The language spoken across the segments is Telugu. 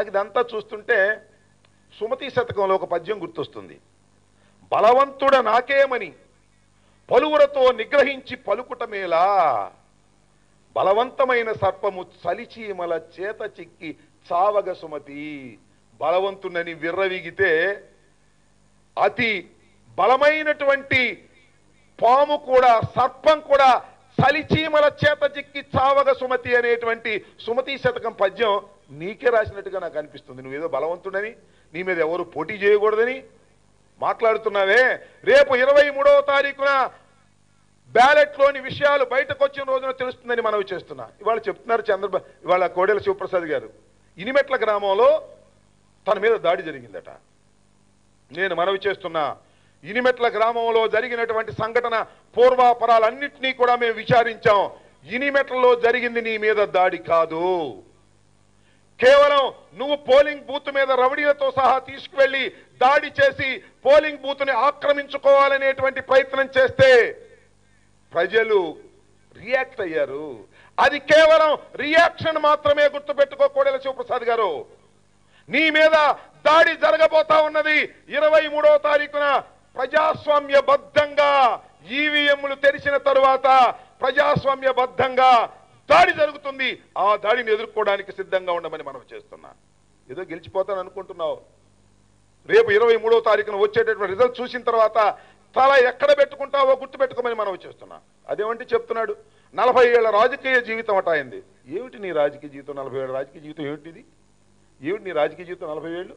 నాకు ఇదంతా చూస్తుంటే సుమతి శతకంలో ఒక పద్యం గుర్తొస్తుంది. బలవంతుడ నాకేమని పలువురతో నిగ్రహించి పలుకుటమేలా బలవంతమైన సర్పము చలిచీమల చేత చిక్కి చావగ సుమతి. బలవంతునని విర్రవిగితే అతి బలమైనటువంటి పాము కూడా సర్పం కూడా చలిచీమల చేత చిక్కి చావగ సుమతి అనేటువంటి సుమతి శతకం పద్యం నీకే రాసినట్టుగా నాకు అనిపిస్తుంది. నువ్వేదో బలవంతుడని నీ మీద ఎవరు పోటీ చేయకూడదని మాట్లాడుతున్నావే. రేపు ఇరవై మూడవ తారీఖున బ్యాలెట్లోని విషయాలు బయటకు వచ్చిన రోజున తెలుస్తుందని మనవి చేస్తున్నా. ఇవాళ చెప్తున్నారు చంద్రబాబు ఇవాళ కోడెల శివప్రసాద్ గారు. ఇనిమెట్ల గ్రామంలో తన మీద దాడి జరిగిందట. నేను మనవి చేస్తున్నా ఇనిమెట్ల గ్రామంలో జరిగినటువంటి సంఘటన పూర్వాపరాలన్నింటినీ కూడా మేము విచారించాం. ఇనిమెట్లలో జరిగింది నీ మీద దాడి కాదు. కేవలం నువ్వు పోలింగ్ బూత్ మీద రౌడీలతో సహా తీసుకువెళ్ళి దాడి చేసి పోలింగ్ బూత్ని ఆక్రమించుకోవాలనేటువంటి ప్రయత్నం చేస్తే ప్రజలు రియాక్ట్ అయ్యారు. అది కేవలం రియాక్షన్ మాత్రమే గుర్తుపెట్టుకోకూడదు శివప్రసాద్ గారు. నీ మీద దాడి జరగబోతా ఉన్నది ఇరవై మూడో తారీఖున ప్రజాస్వామ్యబద్ధంగా ఈవీఎంలు తెరిచిన తరువాత ప్రజాస్వామ్యబద్ధంగా దాడి జరుగుతుంది ఆ దాడిని ఎదుర్కోవడానికి సిద్ధంగా ఉండమని మనం చేస్తున్నా. ఏదో గెలిచిపోతాను అనుకుంటున్నావు. రేపు ఇరవై మూడో తారీఖున వచ్చేటటువంటి రిజల్ట్ చూసిన తర్వాత తల ఎక్కడ పెట్టుకుంటావో గుర్తు పెట్టుకోమని మనం చేస్తున్నా. అదేమంటే చెప్తున్నాడు నలభై ఏళ్ళ రాజకీయ జీవితం అట అయింది. ఏమిటి నీ రాజకీయ జీవితం? నలభై ఏళ్ళ రాజకీయ జీవితం ఏమిటిది? ఏమిటి నీ రాజకీయ జీవితం నలభై ఏళ్ళు?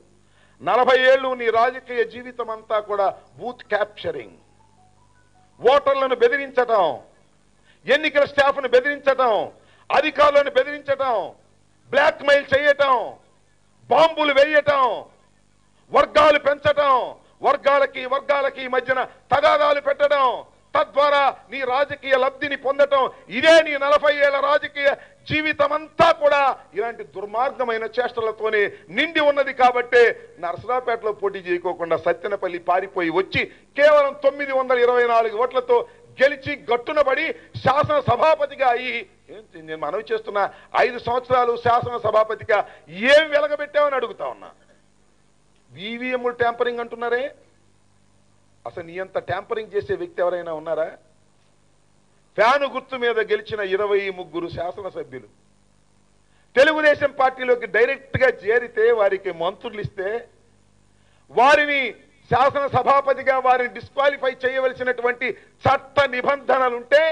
నలభై ఏళ్ళు నీ రాజకీయ జీవితం అంతా కూడా బూత్ క్యాప్చరింగ్ ఓటర్లను బెదిరించటం ఎన్నికల స్టాఫ్ను బెదిరించటం అధికారులను బెదిరించటం బ్లాక్మెయిల్ చేయటం బాంబులు వేయటం వర్గాలు పెంచటం వర్గాలకి వర్గాలకి మధ్యన తగాదాలు పెట్టడం తద్వారా నీ రాజకీయ లబ్ధిని పొందటం ఇదే నీ నలభై ఏళ్ళ రాజకీయ జీవితమంతా కూడా ఇలాంటి దుర్మార్గమైన చేష్టలతోనే నిండి ఉన్నది కాబట్టే నరసరాపేటలో పోటీ చేయకోకుండా సత్యనపల్లి పారిపోయి వచ్చి కేవలం తొమ్మిది వందల ఇరవై నాలుగు ఓట్లతో గెలిచి గట్టునబడి శాసన సభాపతిగా అయ్యి నేను మనవి చేస్తున్నా ఐదు సంవత్సరాలు శాసన సభాపతిగా ఏం వెలగబెట్టావని అడుగుతా ఉన్నా. ఈవీఎంలు ట్యాంపరింగ్ అంటున్నారే? అసలు నీ అంత ట్యాంపరింగ్ చేసే వ్యక్తి ఎవరైనా ఉన్నారా? ఫ్యాను గుర్తు మీద గెలిచిన ఇరవై ముగ్గురు శాసనసభ్యులు. తెలుగుదేశం పార్టీలోకి డైరెక్ట్గా చేరితే వారికి మంత్రులు ఇస్తే వారిని శాసన సభాపతిగా వారిని డిస్క్వాలిఫై చేయవలసినటువంటి చట్ట నిబంధనలుంటే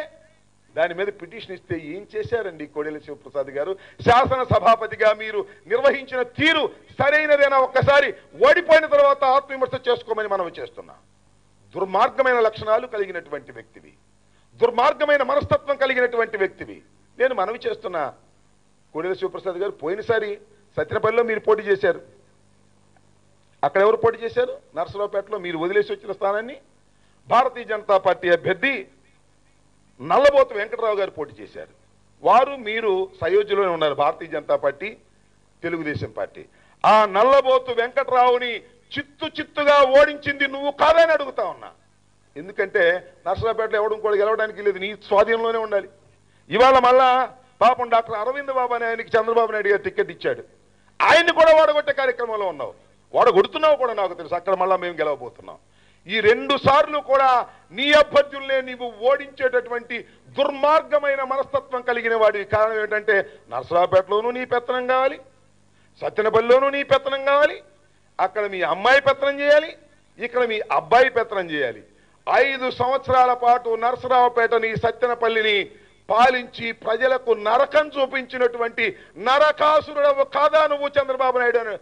దాని మీద పిటిషన్ ఇస్తే ఏం చేశారండి కోడెల శివప్రసాద్ గారు? శాసన సభాపతిగా మీరు నిర్వహించిన తీరు సరైనదేనా ఒక్కసారి ఓడిపోయిన తర్వాత ఆత్మవిమర్శ చేసుకోమని మనం చేస్తున్నాం. దుర్మార్గమైన లక్షణాలు కలిగినటువంటి వ్యక్తివి. దుర్మార్గమైన మనస్తత్వం కలిగినటువంటి వ్యక్తివి. నేను మనవి చేస్తున్నా. కోడెల శివప్రసాద్ గారు పోయినసారి సత్యనపల్లిలో మీరు పోటీ చేశారు. అక్కడ ఎవరు పోటీ చేశారు? నరసరావుపేటలో మీరు వదిలేసి వచ్చిన స్థానాన్ని భారతీయ జనతా పార్టీ అభ్యర్థి నల్లబోతు వెంకటరావు గారు పోటీ చేశారు. వారు మీరు సయోధ్యలోనే ఉన్నారు భారతీయ జనతా పార్టీ తెలుగుదేశం పార్టీ. ఆ నల్లబోతు వెంకటరావుని చిత్తు చిత్తుగా ఓడించింది నువ్వు కాదని అడుగుతా ఉన్నా. ఎందుకంటే నర్సరాపేటలో ఎవడం కూడా గెలవడానికి లేదు నీ స్వాధీనంలోనే ఉండాలి. ఇవాళ మళ్ళా పాపం డాక్టర్ అరవింద్ బాబు అని ఆయనకి చంద్రబాబు నాయుడు గారు టికెట్ ఇచ్చాడు. ఆయన్ని కూడా వాడగొట్టే కార్యక్రమంలో ఉన్నావు. వాడగొడుతున్నావు కూడా నాకు తెలుసు అక్కడ మళ్ళా మేము గెలవబోతున్నాం. ఈ రెండు సార్లు కూడా నీ అభ్యర్థుల్నే నీవు ఓడించేటటువంటి దుర్మార్గమైన మనస్తత్వం కలిగిన వాడివి. కారణం ఏంటంటే నరసరావుపేటలోనూ నీ పెత్తనం కావాలి సత్యనపల్లిలోనూ నీ పెత్తనం కావాలి అక్కడ మీ అమ్మాయి పెత్తనం చేయాలి ఇక్కడ మీ అబ్బాయి పెత్తనం చేయాలి. ఐదు సంవత్సరాల పాటు నరసరావుపేటని సత్యనపల్లిని పాలించి ప్రజలకు నరకం చూపించినటువంటి నరకాసురుడవు కాదా నువ్వు చంద్రబాబు నాయుడు అని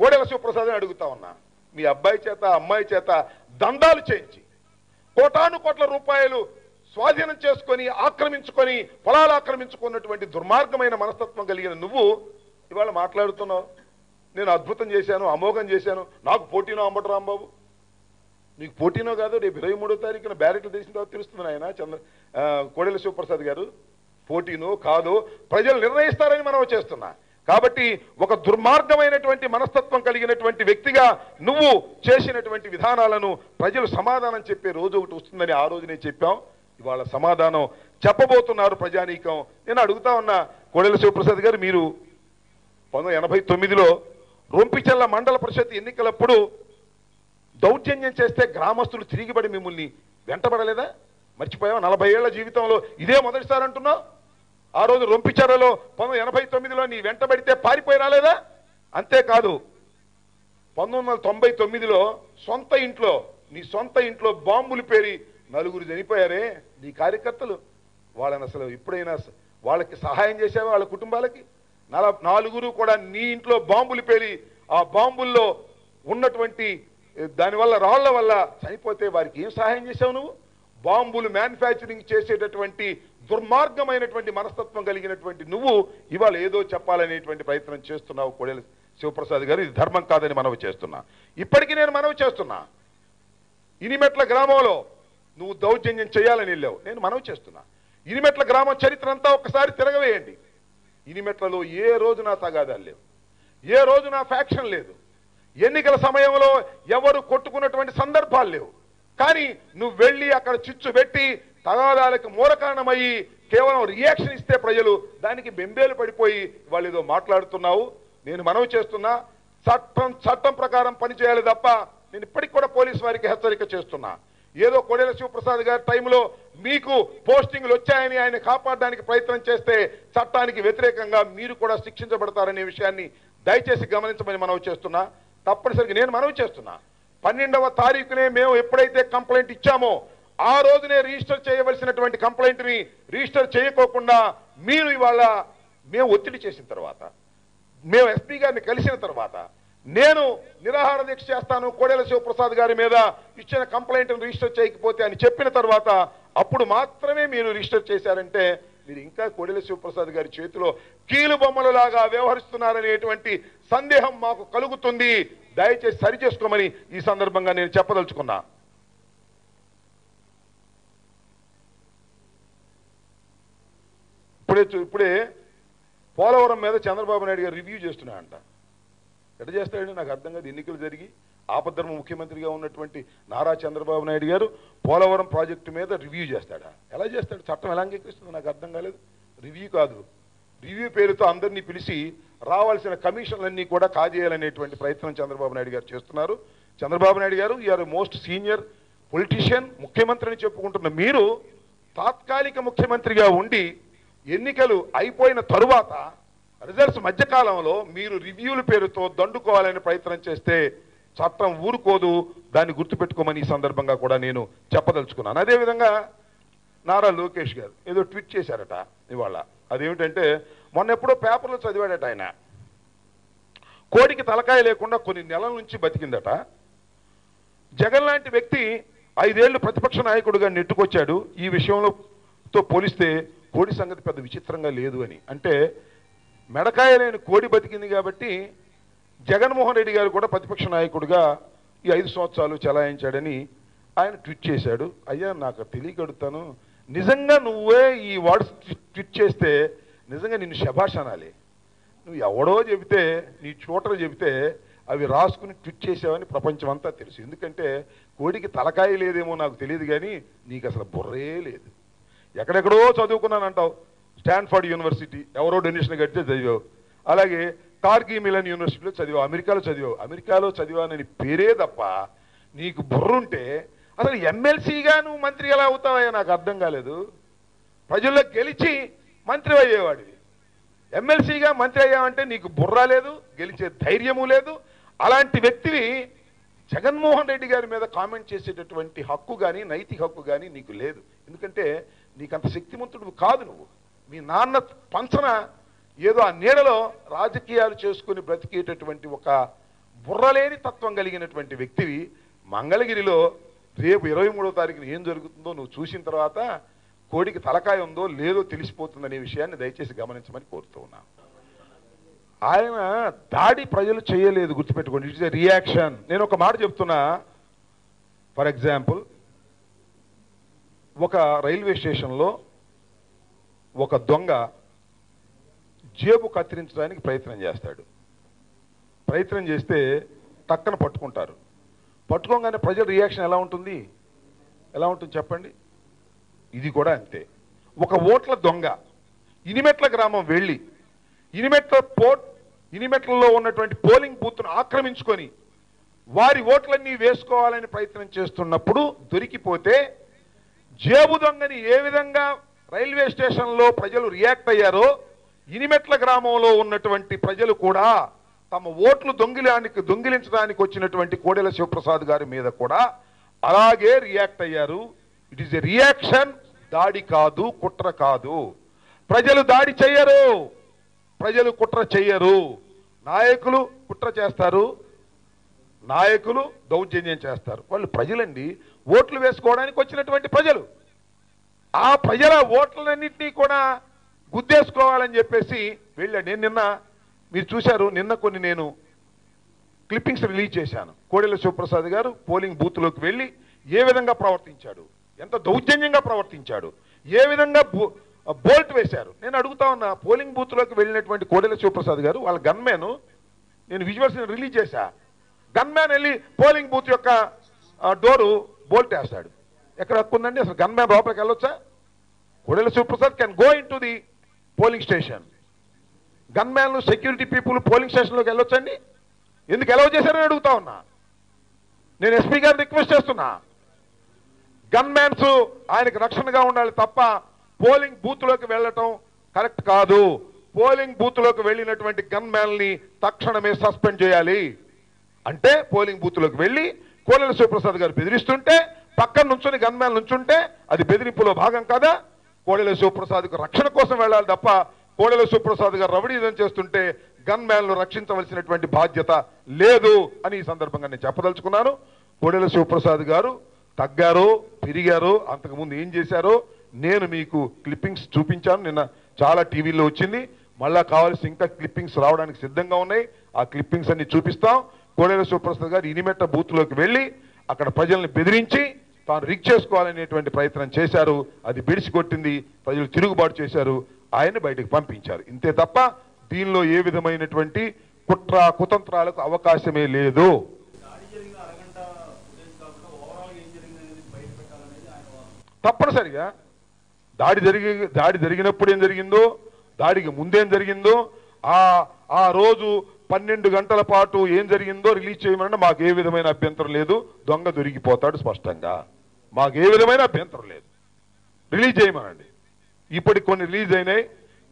కోడెల శివప్రసాద్ అడుగుతా ఉన్నా. మీ అబ్బాయి చేత అమ్మాయి చేత దండాలు చేయించి కోటాను కోట్ల రూపాయలు స్వాధీనం చేసుకొని ఆక్రమించుకొని పొలాలు ఆక్రమించుకున్నటువంటి దుర్మార్గమైన మనస్తత్వం కలిగిన నువ్వు ఇవాళ మాట్లాడుతున్నావు. నేను అద్భుతం చేశాను అమోఘం చేశాను. నాకు పోటీనో అమ్మటం రాంబాబు. నీకు పోటీనో కాదు రేపు ఇరవై మూడో తారీఖున బ్యారెట్లు తెలిసిన తర్వాత తెలుస్తుంది ఆయన చంద్ర కోడెల శివప్రసాద్ గారు. పోటీనో కాదో ప్రజలు నిర్ణయిస్తారని మనం చేస్తున్నా. కాబట్టి ఒక దుర్మార్గమైనటువంటి మనస్తత్వం కలిగినటువంటి వ్యక్తిగా నువ్వు చేసినటువంటి విధానాలను ప్రజలు సమాధానం చెప్పే రోజు ఒకటి వస్తుందని ఆ రోజునే చెప్పాం. ఇవాళ సమాధానం చెప్పబోతున్నారు ప్రజానీకం. నేను అడుగుతా ఉన్నా కోడెల శివప్రసాద్ గారు మీరు పంతొమ్మిది ఎనభై తొమ్మిదిలో రొంపిచెల్ల మండల పరిషత్ ఎన్నికలప్పుడు దౌర్జన్యం చేస్తే గ్రామస్తులు తిరిగిబడి మిమ్మల్ని వెంటబడలేదా? మర్చిపోయావా? నలభై ఏళ్ళ జీవితంలో ఇదే మొదటిసారి అంటున్నావు? ఆ రోజు రొంపిచెరలో పంతొమ్మిది ఎనభై తొమ్మిదిలో నీ వెంటబడితే పారిపోయి రాలేదా? అంతేకాదు పంతొమ్మిది వందల తొంభై తొమ్మిదిలో సొంత ఇంట్లో నీ సొంత ఇంట్లో బాంబులు పేరి నలుగురు చనిపోయారే నీ కార్యకర్తలు. వాళ్ళని అసలు ఇప్పుడైనా వాళ్ళకి సహాయం చేసావా వాళ్ళ కుటుంబాలకి? నల నాలుగురు కూడా నీ ఇంట్లో బాంబులు పేరి ఆ బాంబుల్లో ఉన్నటువంటి దానివల్ల రాళ్ళ వల్ల చనిపోతే వారికి ఏం సహాయం చేసావు నువ్వు? బాంబులు మ్యానుఫ్యాక్చరింగ్ చేసేటటువంటి దుర్మార్గమైనటువంటి మనస్తత్వం కలిగినటువంటి నువ్వు ఇవాళ ఏదో చెప్పాలనేటువంటి ప్రయత్నం చేస్తున్నావు కోడెల శివప్రసాద్ గారు. ఇది ధర్మం కాదని మనవి చేస్తున్నా. ఇప్పటికీ నేను మనవి చేస్తున్నా. ఇనిమెట్ల గ్రామంలో నువ్వు దౌర్జన్యం చేయాలని వెళ్ళావు. నేను మనవి చేస్తున్నా. ఇనిమెట్ల గ్రామం చరిత్ర అంతా ఒకసారి తిరగవేయండి. ఇనిమెట్లలో ఏ రోజు నా తగాదాలు లేవు. ఏ రోజు నా ఫ్యాక్షన్ లేదు. ఎన్నికల సమయంలో ఎవరు కొట్టుకున్నటువంటి సందర్భాలు లేవు. కానీ నువ్వు వెళ్ళి అక్కడ చిచ్చు పెట్టి తగాదాలకు మూల కారణమయ్యి కేవలం రియాక్షన్ ఇస్తే ప్రజలు దానికి బెంబేలు పడిపోయి వాళ్ళు ఏదో మాట్లాడుతున్నావు. నేను మనవి చేస్తున్నా. చట్టం చట్టం ప్రకారం పనిచేయాలి తప్ప నేను ఇప్పటికి కూడా పోలీసు వారికి హెచ్చరిక చేస్తున్నా. ఏదో కొడేల శివప్రసాద్ గారి టైంలో మీకు పోస్టింగ్లు వచ్చాయని ఆయన కాపాడడానికి ప్రయత్నం చేస్తే చట్టానికి వ్యతిరేకంగా మీరు కూడా శిక్షించబడతారనే విషయాన్ని దయచేసి గమనించమని మనవి చేస్తున్నా. తప్పనిసరిగా నేను మనవి చేస్తున్నా. పన్నెండవ తారీఖునే మేము ఎప్పుడైతే కంప్లైంట్ ఇచ్చామో ఆ రోజునే రిజిస్టర్ చేయవలసినటువంటి కంప్లైంట్ని రిజిస్టర్ చేయకోకుండా మీరు ఇవాళ మేము ఒత్తిడి చేసిన తర్వాత మేము ఎస్పీ గారిని కలిసిన తర్వాత నేను నిరాహార దీక్ష చేస్తాను కోడెల శివప్రసాద్ గారి మీద ఇచ్చిన కంప్లైంట్ రిజిస్టర్ చేయకపోతే అని చెప్పిన తర్వాత అప్పుడు మాత్రమే మీరు రిజిస్టర్ చేశారంటే మీరు ఇంకా కోడెల శివప్రసాద్ గారి చేతిలో కీలు బొమ్మలలాగా వ్యవహరిస్తున్నారనేటువంటి సందేహం మాకు కలుగుతుంది. దయచేసి సరి చేసుకోమని ఈ సందర్భంగా నేను చెప్పదలుచుకున్నా. ఇప్పుడే చూ- ఇప్పుడే పోలవరం మీద చంద్రబాబు నాయుడు గారు రివ్యూ చేస్తున్నాడంట ఎట చేస్తాడని నాకు అర్థం కాదు. ఎన్నికలు జరిగి ఆపద్ధర్మ ముఖ్యమంత్రిగా ఉన్నటువంటి నారా చంద్రబాబు నాయుడు గారు పోలవరం ప్రాజెక్టు మీద రివ్యూ చేస్తాడా? ఎలా చేస్తాడు? చట్టం ఎలా అంగీకరిస్తుందో నాకు అర్థం కాలేదు. రివ్యూ కాదు. రివ్యూ పేరుతో అందరినీ పిలిచి రావాల్సిన కమిషన్లన్నీ కూడా కాజేయాలనేటువంటి ప్రయత్నం చంద్రబాబు నాయుడు గారు చేస్తున్నారు. చంద్రబాబు నాయుడు గారు ఆర్ మోస్ట్ సీనియర్ పొలిటీషియన్ ముఖ్యమంత్రి అని చెప్పుకుంటున్న మీరు తాత్కాలిక ముఖ్యమంత్రిగా ఉండి ఎన్నికలు అయిపోయిన తరువాత రిజల్ట్స్ మధ్యకాలంలో మీరు రివ్యూల పేరుతో దండుకోవాలనే ప్రయత్నం చేస్తే చట్టం ఊరుకోదు దాన్ని గుర్తుపెట్టుకోమని ఈ సందర్భంగా కూడా నేను చెప్పదలుచుకున్నాను. అదేవిధంగా నారా లోకేష్ గారు ఏదో ట్వీట్ చేశారట ఇవాళ. అదేమిటంటే మొన్న ఎప్పుడో పేపర్లో చదివాడట ఆయన. కోడికి తలకాయ లేకుండా కొన్ని నెలల నుంచి బతికిందట. జగన్ లాంటి వ్యక్తి ఐదేళ్ళు ప్రతిపక్ష నాయకుడిగా నెట్టుకొచ్చాడు. ఈ విషయంలో తో పోలిస్తే కోడి సంగతి పెద్ద విచిత్రంగా లేదు అని. అంటే మెడకాయ లేని కోడి బతికింది కాబట్టి జగన్మోహన్ రెడ్డి గారు కూడా ప్రతిపక్ష నాయకుడిగా ఈ ఐదు సంవత్సరాలు చెలాయించాడని ఆయన ట్వీట్ చేశాడు. అయ్యా నాకు తెలియగడుతాను నిజంగా నువ్వే ఈ వర్డ్స్ ట్వీట్ చేస్తే నిజంగా నిన్ను శభాష్ అనాలి. నువ్వు ఎవడో చెబితే నీ చోటలు చెబితే అవి రాసుకుని ట్విట్ చేసావని ప్రపంచం అంతా తెలుసు. ఎందుకంటే కోడికి తలకాయ లేదేమో నాకు తెలియదు కానీ నీకు అసలు బుర్రే లేదు. ఎక్కడెక్కడో చదువుకున్నానంటావు. స్టాన్ఫర్డ్ యూనివర్సిటీ ఎవరో డొనేషన్ కడితే చదివావు. అలాగే కార్గి మిలన్ యూనివర్సిటీలో చదివావు అమెరికాలో చదివావు. అమెరికాలో చదివానని పేరే తప్ప నీకు బుర్రుంటే అసలు ఎమ్మెల్సీగా నువ్వు మంత్రి ఎలా అవుతావయ్యా? నాకు అర్థం కాలేదు. ప్రజల్లో గెలిచి మంత్రి అయ్యేవాడివి. ఎమ్మెల్సీగా మంత్రి అయ్యావంటే నీకు బుర్ర లేదు గెలిచే ధైర్యము లేదు. అలాంటి వ్యక్తివి జగన్మోహన్ రెడ్డి గారి మీద కామెంట్ చేసేటటువంటి హక్కు కానీ నైతిక హక్కు కానీ నీకు లేదు. ఎందుకంటే నీకంత శక్తిమంతుడు కాదు నువ్వు. మీ నాన్న పంచన ఏదో ఆ నీడలో రాజకీయాలు చేసుకుని బ్రతికేటటువంటి ఒక బుర్రలేని తత్వం కలిగినటువంటి వ్యక్తివి. మంగళగిరిలో రేపు ఇరవై మూడో తారీఖున ఏం జరుగుతుందో నువ్వు చూసిన తర్వాత కోడికి తలకాయ ఉందో లేదో తెలిసిపోతుందనే విషయాన్ని దయచేసి గమనించమని కోరుతూ ఆయన దాడి ప్రజలు చేయలేదు గుర్తుపెట్టుకోండి. ఇట్స్ రియాక్షన్ నేను ఒక మాట చెప్తున్నా. ఫర్ ఎగ్జాంపుల్ ఒక రైల్వే స్టేషన్లో ఒక దొంగ జేబు కత్తిరించడానికి ప్రయత్నం చేస్తాడు. ప్రయత్నం చేస్తే టక్కన పట్టుకుంటారు. పట్టుకోగానే ప్రజల రియాక్షన్ ఎలా ఉంటుంది? ఎలా ఉంటుంది చెప్పండి? ఇది కూడా అంతే. ఒక ఓట్ల దొంగ ఇనిమెట్ల గ్రామం వెళ్ళి ఇనిమెట్ల పోర్ట్ ఇనిమెట్లలో ఉన్నటువంటి పోలింగ్ బూత్ను ఆక్రమించుకొని వారి ఓట్లన్నీ వేసుకోవాలని ప్రయత్నం చేస్తున్నప్పుడు దొరికిపోతే జేబు దొంగని ఏ విధంగా రైల్వే స్టేషన్లో ప్రజలు రియాక్ట్ అయ్యారో ఇనిమెట్ల గ్రామంలో ఉన్నటువంటి ప్రజలు కూడా తమ ఓట్లు దొంగిలానికి దొంగిలించడానికి వచ్చినటువంటి కోడెల శివప్రసాద్ గారి మీద కూడా అలాగే రియాక్ట్ అయ్యారు. ఇట్ ఈస్ ఎ రియాక్షన్ దాడి కాదు కుట్ర కాదు. ప్రజలు దాడి చెయ్యరు. ప్రజలు కుట్ర చెయ్యరు. నాయకులు కుట్ర చేస్తారు. నాయకులు దౌర్జన్యం చేస్తారు. వాళ్ళు ప్రజలండి. ఓట్లు వేసుకోవడానికి వచ్చినటువంటి ప్రజలు. ఆ ప్రజల ఓట్లన్నింటినీ కూడా గుద్దేసుకోవాలని చెప్పేసి వెళ్ళాడు నేను నిన్న మీరు చూశారు నిన్న కొన్ని నేను క్లిప్పింగ్స్ రిలీజ్ చేశాను. కోడెల శివప్రసాద్ గారు పోలింగ్ బూత్లోకి వెళ్ళి ఏ విధంగా ప్రవర్తించాడు? ఎంత దౌర్జన్యంగా ప్రవర్తించాడు? ఏ విధంగా బో- బోల్ట్ వేశారు? నేను అడుగుతా ఉన్నా పోలింగ్ బూత్లోకి వెళ్ళినటువంటి కోడెల శివప్రసాద్ గారు వాళ్ళ గన్మ్యాన్ నేను విజువల్స్ రిలీజ్ చేశా. గన్మ్యాన్ వెళ్ళి పోలింగ్ బూత్ యొక్క డోరు బోల్ట్ వేస్తాడు. ఎక్కడ హక్కు ఉందండి? అసలు గన్మ్యాన్ లోపలికి వెళ్ళొచ్చా? Kodela Sivaprasad can go in the polling station. గన్మ్యాన్లు security people polling స్టేషన్లోకి వెళ్ళొచ్చండి. ఎందుకు ఎలా చేశారని అడుగుతా ఉన్నా. నేను ఎస్పీ గారిని రిక్వెస్ట్ చేస్తున్నా. గన్మ్యాన్స్ ఆయనకు రక్షణగా ఉండాలి తప్ప పోలింగ్ బూత్లోకి వెళ్ళటం కరెక్ట్ కాదు. పోలింగ్ బూత్లోకి వెళ్ళినటువంటి గన్ మ్యాన్ని తక్షణమే సస్పెండ్ చేయాలి. అంటే పోలింగ్ బూత్లోకి వెళ్ళి కోలెల శివప్రసాద్ గారు బెదిరిస్తుంటే పక్కన నుంచుని గన్ మ్యాన్ నుంచుంటే అది బెదిరింపులో భాగం కాదా? కోడెల శివప్రసాద్కు రక్షణ కోసం వెళ్ళాలి తప్ప కోడెల శివప్రసాద్ గారు రవడీదం చేస్తుంటే గన్ మ్యాన్లు రక్షించవలసినటువంటి బాధ్యత లేదు అని ఈ సందర్భంగా నేను చెప్పదలుచుకున్నాను. కోడెల శివప్రసాద్ గారు తగ్గారు పెరిగారు అంతకుముందు ఏం చేశారో నేను మీకు క్లిప్పింగ్స్ చూపించాను. నిన్న చాలా టీవీల్లో వచ్చింది. మళ్ళా కావాల్సి ఇంకా క్లిప్పింగ్స్ రావడానికి సిద్ధంగా ఉన్నాయి. ఆ క్లిప్పింగ్స్ అన్ని చూపిస్తాం. కోడెల శివప్రసాద్ గారు ఇనిమెట్ట బూత్లోకి వెళ్ళి అక్కడ ప్రజల్ని బెదిరించి తాను రిక్ చేసుకోవాలనేటువంటి ప్రయత్నం చేశారు. అది బిడిసి కొట్టింది ప్రజలు తిరుగుబాటు చేశారు. ఆయన్ని బయటకు పంపించారు. ఇంతే తప్ప దీనిలో ఏ విధమైనటువంటి కుట్ర కుతంత్రాలకు అవకాశమే లేదు. తప్పనిసరిగా దాడి జరిగి దాడి జరిగినప్పుడు ఏం జరిగిందో దాడికి ముందేం జరిగిందో ఆ ఆ రోజు పన్నెండు గంటల పాటు ఏం జరిగిందో రిలీజ్ చేయమని మాకు ఏ విధమైన అభ్యంతరం లేదు. దొంగ దొరికిపోతాడు స్పష్టంగా. మాకు ఏ విధమైన అభ్యంతరం లేదు. రిలీజ్ చేయమనండి. ఇప్పటికి కొన్ని రిలీజ్ అయినాయి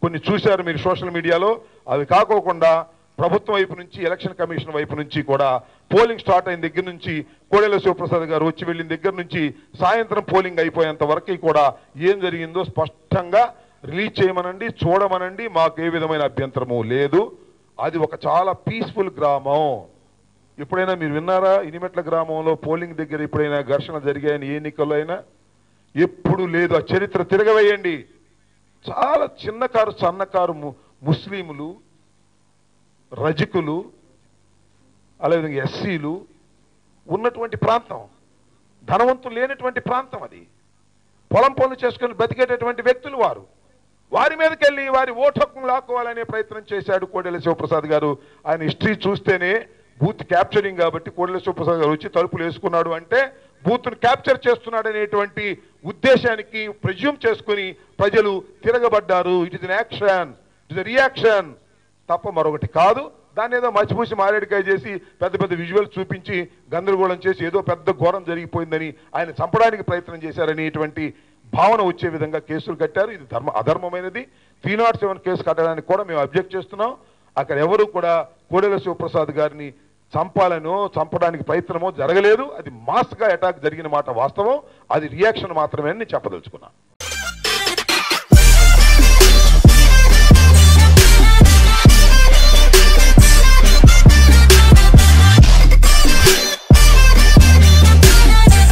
కొన్ని చూశారు మీరు సోషల్ మీడియాలో. అవి కాకోకుండా ప్రభుత్వం వైపు నుంచి ఎలక్షన్ కమిషన్ వైపు నుంచి కూడా పోలింగ్ స్టార్ట్ అయిన దగ్గర నుంచి కోడెల శివప్రసాద్ గారు వచ్చి వెళ్ళిన దగ్గర నుంచి సాయంత్రం పోలింగ్ అయిపోయేంత వరకు కూడా ఏం జరిగిందో స్పష్టంగా రిలీజ్ చేయమనండి చూడమనండి మాకు ఏ విధమైన అభ్యంతరము లేదు. అది ఒక చాలా పీస్ఫుల్ గ్రామం. ఎప్పుడైనా మీరు విన్నారా? ఇనిమెట్ల గ్రామంలో పోలింగ్ దగ్గర ఎప్పుడైనా ఘర్షణ జరిగాయని ఏ ఎన్నికల్లో అయినా? ఎప్పుడు లేదు. ఆ చరిత్ర తిరగవేయండి. చాలా చిన్న కారు సన్నకారు ము- ముస్లింలు రజకులు అలాగే ఎస్సీలు ఉన్నటువంటి ప్రాంతం. ధనవంతులు లేనటువంటి ప్రాంతం అది. పొలం పనులు చేసుకుని బతికేటటువంటి వ్యక్తులు వారు. వారి మీదకి వెళ్ళి వారి ఓటు హక్కును లాక్కోవాలనే ప్రయత్నం చేశాడు కోడెల శివప్రసాద్ గారు. ఆయన హిస్టరీ చూస్తేనే బూత్ క్యాప్చరింగ్ కాబట్టి కోడెల శివప్రసాద్ గారు వచ్చి తలుపులు వేసుకున్నాడు అంటే బూత్ను క్యాప్చర్ చేస్తున్నాడు అనేటువంటి ఉద్దేశానికి ప్రజ్యూమ్ చేసుకుని ప్రజలు తిరగబడ్డారు. It is action it is reaction తప్ప మరొకటి కాదు. దాన్ని ఏదో మచ్చిపూసి మారేడుకాయ చేసి పెద్ద పెద్ద విజువల్స్ చూపించి గందరగోళం చేసి ఏదో పెద్ద ఘోరం జరిగిపోయిందని ఆయన చంపడానికి ప్రయత్నం చేశారనేటువంటి భావన వచ్చే విధంగా కేసులు కట్టారు. ఇది ధర్మ అధర్మమైనది. త్రీ నాట్ సెవెన్ కేసు కట్టడానికి కూడా మేము అబ్జెక్ట్ చేస్తున్నాం. అక్కడ ఎవరు కూడా కోడెల శివప్రసాద్ గారిని చంపాలనో చంపడానికి ప్రయత్నమో జరగలేదు. అది మాస్గా అటాక్ జరిగిన మాట వాస్తవం. అది రియాక్షన్ మాత్రమే అని నేను చెప్పదలుచుకున్నాను.